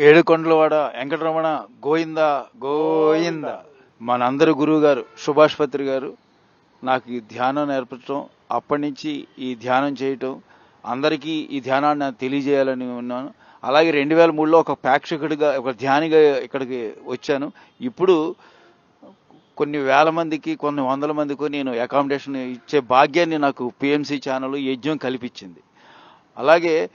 ఏడుకొండలవాడ వెంకటరమణ గోయింద? గోయింద. మనందరి గురువు గారు సుభాష్ పత్రి గారు నాకు ఈ ధ్యానం నేర్పడం అప్పటి నుంచి ఈ ధ్యానం చేయటం అందరికీ ఈ ధ్యానాన్ని తెలియజేయాలని ఉన్నాను. అలాగే రెండు వేల మూడులో ఒక ప్రేక్షకుడిగా ఒక ధ్యానిగా ఇక్కడికి వచ్చాను. ఇప్పుడు కొన్ని వేల మందికి కొన్ని వందల మందికి నేను అకామిడేషన్ ఇచ్చే భాగ్యాన్ని నాకు పిఎంసి ఛానల్ యజ్ఞం కల్పించింది. అలాగే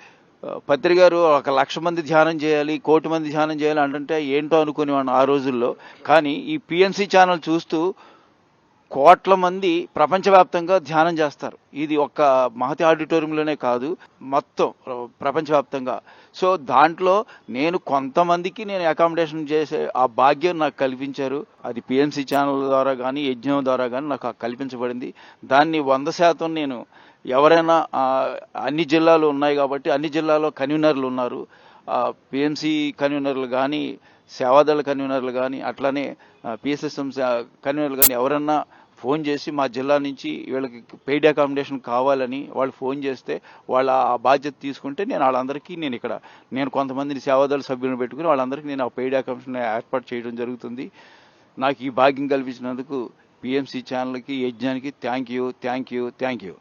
పత్రి గారు ఒక లక్ష మంది ధ్యానం చేయాలి కోటి మంది ధ్యానం చేయాలి అంటే ఏంటో అనుకునేవాడిని ఆ రోజుల్లో. కానీ ఈ పిఎంసి ఛానల్ చూస్తూ కోట్ల మంది ప్రపంచవ్యాప్తంగా ధ్యానం చేస్తారు. ఇది ఒక్క మహతి ఆడిటోరియంలోనే కాదు మొత్తం ప్రపంచవ్యాప్తంగా. సో దాంట్లో నేను కొంతమందికి నేను అకామిడేషన్ చేసే ఆ భాగ్యం నాకు కల్పించారు. అది పిఎంసి ఛానల్ ద్వారా కానీ యజ్ఞం ద్వారా కానీ నాకు కల్పించబడింది. దాన్ని వంద శాతం నేను ఎవరైనా అన్ని జిల్లాలు ఉన్నాయి కాబట్టి అన్ని జిల్లాలో కన్వీనర్లు ఉన్నారు. పిఎంసి కన్వీనర్లు కానీ సేవాదళ కన్వీనర్లు కానీ అట్లానే పిఎస్ఎస్ఎం కన్వీనర్లు కానీ ఎవరన్నా ఫోన్ చేసి మా జిల్లా నుంచి వీళ్ళకి పెయిడ్ అకామిడేషన్ కావాలని వాళ్ళు ఫోన్ చేస్తే వాళ్ళ ఆ బాధ్యత తీసుకుంటే నేను వాళ్ళందరికీ నేను ఇక్కడ నేను కొంతమందిని సేవాదళ సభ్యులను పెట్టుకుని వాళ్ళందరికీ నేను ఆ పెయిడ్ అకామిడేషన్ ఏర్పాటు చేయడం జరుగుతుంది. నాకు ఈ భాగ్యం కల్పించినందుకు పిఎంసీ ఛానల్కి యజ్ఞానికి thank you thank you thank you